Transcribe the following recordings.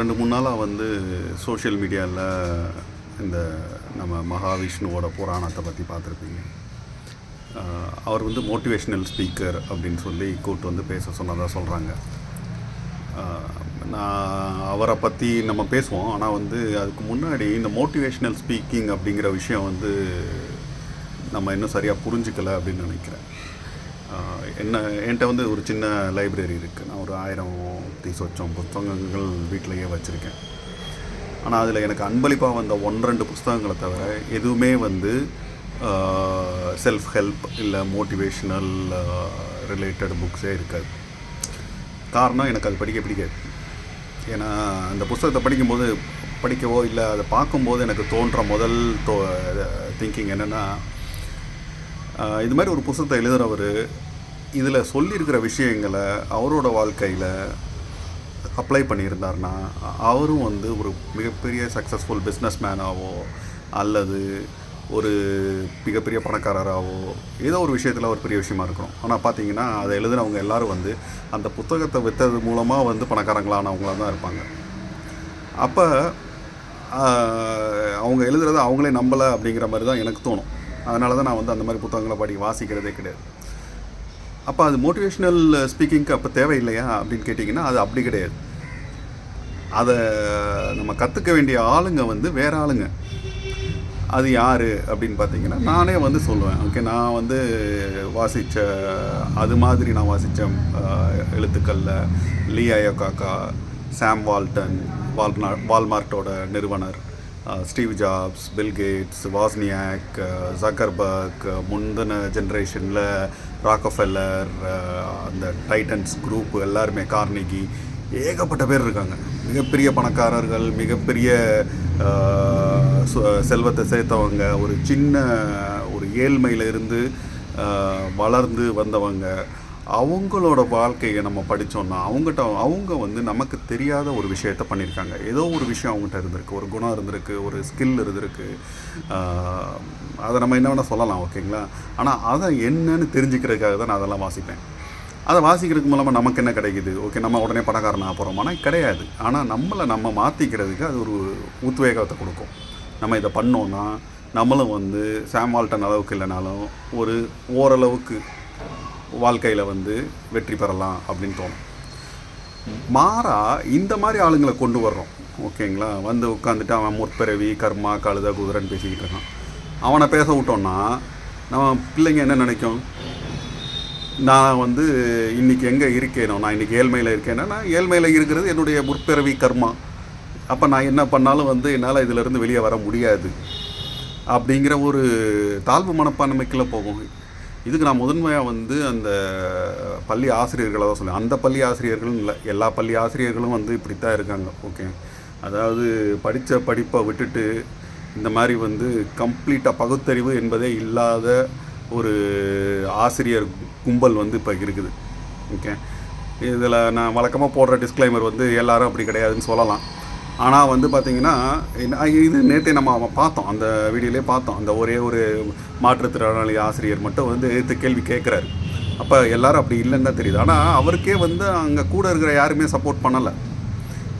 ரெண்டு மூணு நாளாக வந்து சோஷியல் மீடியாவில் இந்த நம்ம மகாவிஷ்ணுவோட புராணத்தை பற்றி பார்த்துருப்பீங்க. அவர் வந்து மோட்டிவேஷ்னல் ஸ்பீக்கர் அப்படின்னு சொல்லி கூட்டு வந்து பேச சொன்னதாக சொல்கிறாங்க நான் அவரை பற்றி நம்ம பேசுவோம். ஆனால் வந்து அதுக்கு முன்னாடி இந்த மோட்டிவேஷ்னல் ஸ்பீக்கிங் அப்படிங்கிற விஷயம் வந்து நம்ம இன்னும் சரியாக புரிஞ்சுக்கலை அப்படின்னு நினைக்கிறேன். என்ன என்கிட்ட வந்து ஒரு சின்ன லைப்ரரி இருக்குது நான் ஒரு ஆயிரம் பற்றி சொச்சம் புத்தகங்கள் வீட்டிலையே வச்சுருக்கேன். ஆனால் அதில் எனக்கு அன்பளிப்பாக வந்த ஒன்று ரெண்டு புஸ்தகங்களை தவிர எதுவுமே வந்து செல்ஃப் ஹெல்ப் இல்லை மோட்டிவேஷ்னல் ரிலேட்டட் புக்ஸே இருக்காது. காரணம் எனக்கு அது படிக்க பிடிக்காது. ஏன்னா அந்த புஸ்தகத்தை படிக்கும்போது படிக்கவோ இல்லை அதை பார்க்கும்போது எனக்கு தோன்ற முதல் தோ திங்கிங் என்னென்னா இது மாதிரி ஒரு புஸ்தகத்தை எழுதுகிறவர் இதில் சொல்லியிருக்கிற விஷயங்களை அவரோட வாழ்க்கையில் அப்ளை பண்ணியிருந்தாருன்னா அவரும் வந்து ஒரு மிகப்பெரிய சக்ஸஸ்ஃபுல் பிஸ்னஸ் மேனாவோ அல்லது ஒரு மிகப்பெரிய பணக்காரராகவோ ஏதோ ஒரு விஷயத்தில் ஒரு பெரிய விஷயமா இருக்கணும் ஆனால் பார்த்தீங்கன்னா அதை எழுதுனவங்க எல்லாரும் வந்து அந்த புத்தகத்தை விற்றது மூலமாக வந்து பணக்காரங்களானவங்களாக தான் இருப்பாங்க. அப்போ அவங்க எழுதுறத அவங்களே நம்பலை அப்படிங்கிற மாதிரி தான் எனக்கு தோணும். அதனால தான் நான் வந்து அந்த மாதிரி புத்தகங்களை படி வாசிக்கிறதே கிடையாது. அப்போ அது மோட்டிவேஷ்னல் ஸ்பீக்கிங்க்கு அப்போ தேவையில்லையா அப்படின்னு கேட்டிங்கன்னா அது அப்படி கிடையாது. அதை நம்ம கற்றுக்க வேண்டிய ஆளுங்க வந்து வேற ஆளுங்க. அது யார் அப்படின்னு பார்த்தீங்கன்னா நானே வந்து சொல்லுவேன். ஓகே நான் வந்து வாசித்த அது மாதிரி நான் வாசித்த எழுத்துக்களில் லீ அயோகாக்கா சாம் வால்டன் வால்னா வால்மார்ட்டோட நிறுவனர் Steve Jobs Bill Gates Wozniak Zuckerberg முந்தின ஜென்ரேஷனில் ராக்கஃபெல்லர் uh, அந்த டைட்டன்ஸ் குரூப் எல்லாருமே கார்னிகி ஏகப்பட்ட பேர் இருக்காங்க. மிகப்பெரிய பணக்காரர்கள் மிகப்பெரிய uh, சு- செல்வத்தை சேர்த்தவங்க ஒரு சின்ன ஒரு ஏழ்மையிலிருந்து uh, வளர்ந்து வந்தவங்க. அவங்களோட வாழ்க்கையை நம்ம படித்தோம்னா அவங்ககிட்ட அவங்க வந்து நமக்கு தெரியாத ஒரு விஷயத்த பண்ணியிருக்காங்க. ஏதோ ஒரு விஷயம் அவங்ககிட்ட இருந்திருக்கு. ஒரு குணம் இருந்திருக்கு. ஒரு ஸ்கில் இருந்திருக்கு. அதை நம்ம என்ன வேணால் சொல்லலாம் ஓகேங்களா? ஆனால் அதை என்னன்னு தெரிஞ்சுக்கிறதுக்காக தான் நான் அதெல்லாம் வாசிப்பேன். அதை வாசிக்கிறதுக்கு மூலமாக நமக்கு என்ன கிடைக்குது? ஓகே நம்ம உடனே பணக்காரனாக போகிறோமானா கிடையாது. ஆனால் நம்மளை நம்ம மாற்றிக்கிறதுக்கு அது ஒரு உத்வேகத்தை கொடுக்கும். நம்ம இதை பண்ணோன்னா நம்மளும் வந்து சாம் வால்டன் அளவுக்கு இல்லைனாலும் ஒரு ஓரளவுக்கு வாழ்க்கையில் வந்து வெற்றி பெறலாம் அப்படின்னு தோணும். மாறா இந்த மாதிரி ஆளுங்களை கொண்டு வர்றோம். ஓகேங்களா? வந்து உட்காந்துட்டு அவன் முற்பிறவி கர்மா கழுத குதிரைன்னு பேசிக்கிட்டு இருக்கான். அவனை பேச விட்டோன்னா நம்ம பிள்ளைங்க என்ன நினைக்கும்? நான் வந்து இன்னைக்கு எங்கே இருக்கேனோ நான் இன்னைக்கு ஏழ்மையில் இருக்கேன்னா நான் ஏழ்மையில் இருக்கிறது என்னுடைய முற்பிறவி கர்மா. அப்போ நான் என்ன பண்ணாலும் வந்து என்னால் இதிலிருந்து வெளியே வர முடியாது. அப்படிங்கிற ஒரு தாழ்வு மனப்பான்மைக்குள்ளே போகும். இதுக்கு நான் முதன்மையாக வந்து அந்த பள்ளி ஆசிரியர்களை தான் சொல்லுவேன் அந்த பள்ளி ஆசிரியர்களும் இல்லை எல்லா பள்ளி ஆசிரியர்களும் வந்து இப்படித்தான் இருக்காங்க. ஓகே. அதாவது படித்த படிப்பை விட்டுட்டு இந்த மாதிரி வந்து கம்ப்ளீட்டாக பகுத்தறிவு என்பதே இல்லாத ஒரு ஆசிரியர் கும்பல் வந்து இப்போ இருக்குது. ஓகே. இதில் நான் வழக்கமாக போடுற டிஸ்க்ளைமர் வந்து எல்லாரும் அப்படி கிடையாதுன்னு சொல்லலாம். ஆனால் வந்து பார்த்தீங்கன்னா இது நேற்றே நம்ம அவன் பார்த்தோம். அந்த வீடியோலே பார்த்தோம். அந்த ஒரே ஒரு மாற்றுத்திறனாளி ஆசிரியர் மட்டும் வந்து எடுத்து கேள்வி கேட்குறாரு அப்போ எல்லாரும் அப்படி இல்லைன்னு தான் தெரியுது. ஆனால் அவருக்கே வந்து அங்கே கூட இருக்கிற யாருமே சப்போர்ட் பண்ணலை.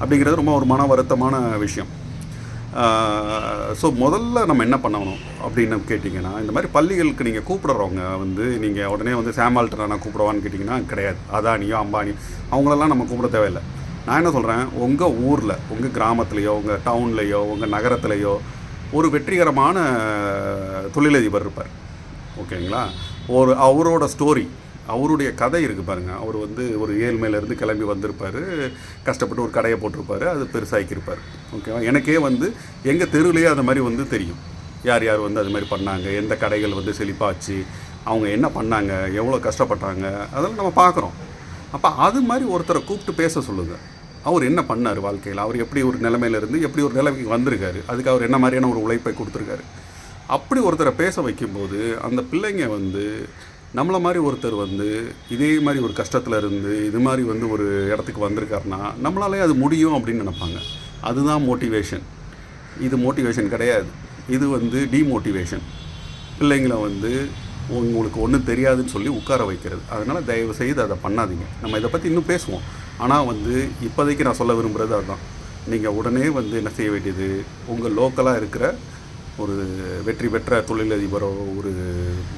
அப்படிங்கிறது ரொம்ப ஒரு மன வருத்தமான விஷயம். ஸோ முதல்ல நம்ம என்ன பண்ணணும் அப்படின்னு கேட்டிங்கன்னா இந்த மாதிரி பள்ளிகளுக்கு நீங்கள் கூப்பிடுறவங்க வந்து நீங்கள் உடனே வந்து சாமால்ட்டை நான் கூப்பிடுவான்னு கேட்டிங்கன்னா கிடையாது. அதானியோ அம்பானியோ அவங்களெல்லாம் நம்ம கூப்பிட தேவையில்லை. நான் என்ன சொல்கிறேன் உங்கள் ஊரில் உங்கள் கிராமத்துலேயோ உங்கள் டவுன்லேயோ உங்கள் நகரத்துலேயோ ஒரு வெற்றிகரமான தொழிலதிபர் இருப்பார். ஓகேங்களா? ஒரு அவரோட ஸ்டோரி அவருடைய கதை இருக்குது பாருங்கள் அவர் வந்து ஒரு ஏழ்மையிலேருந்து கிளம்பி வந்திருப்பார். கஷ்டப்பட்டு ஒரு கடையை போட்டிருப்பார். அது பெருசாக்கியிருப்பார். ஓகேவா? எனக்கே வந்து எங்கள் தெருவுலேயே அது மாதிரி வந்து தெரியும். யார் யார் வந்து அது மாதிரி பண்ணாங்க? எந்த கடைகள் வந்து செழிப்பாச்சு? அவங்க என்ன பண்ணாங்க? எவ்வளோ கஷ்டப்பட்டாங்க? அதெல்லாம் நம்ம பார்க்குறோம். அப்போ அது மாதிரி ஒருத்தரை கூப்பிட்டு பேச சொல்லுங்கள் அவர் என்ன பண்ணார் வாழ்க்கையில்? அவர் எப்படி ஒரு நிலமையிலேருந்து எப்படி ஒரு நிலைமைக்கு வந்திருக்காரு? அதுக்கு அவர் என்ன மாதிரியான ஒரு உழைப்பை கொடுத்துருக்காரு? அப்படி ஒருத்தரை பேச வைக்கும்போது அந்த பிள்ளைங்க வந்து நம்மளை மாதிரி ஒருத்தர் வந்து இதே மாதிரி ஒரு கஷ்டத்தில் இருந்து இது மாதிரி வந்து ஒரு இடத்துக்கு வந்திருக்காருன்னா நம்மளாலே அது முடியும் அப்படின்னு நினைப்பாங்க. அதுதான் மோட்டிவேஷன். இது மோட்டிவேஷன் கிடையாது. இது வந்து டிமோட்டிவேஷன். பிள்ளைங்களை வந்து உங்களுக்கு ஒன்றும் தெரியாதுன்னு சொல்லி உட்கார வைக்கிறது. அதனால் தயவு செய்து அதை பண்ணாதீங்க. நம்ம இதை பற்றி இன்னும் பேசுவோம். ஆனால் வந்து இப்போதைக்கு நான் சொல்ல விரும்புகிறது அதுதான். நீங்கள் உடனே வந்து என்ன செய்ய வேண்டியது? உங்கள் லோக்கலாக இருக்கிற ஒரு வெற்றி பெற்ற தொழிலதிபரோ ஒரு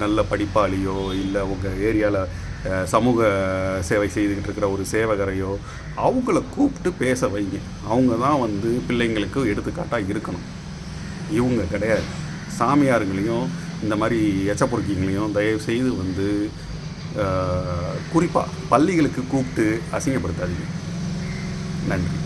நல்ல படிப்பாளியோ இல்லை உங்கள் ஏரியாவில் சமூக சேவை செய்துக்கிட்டு இருக்கிற ஒரு சேவகரையோ அவங்கள கூப்பிட்டு பேச வைங்க. அவங்க தான் வந்து பிள்ளைங்களுக்கு எடுத்துக்காட்டாக இருக்கணும். இவங்க கிடையாது. சாமியாருங்களையும் இந்த மாதிரி எச்சப்பொறுக்கிங்களையும் தயவு செய்து வந்து குறிப்பாக பள்ளிகளுக்கு கூப்பிட்டு அசிங்கப்படுத்தாதீங்க. நன்றி.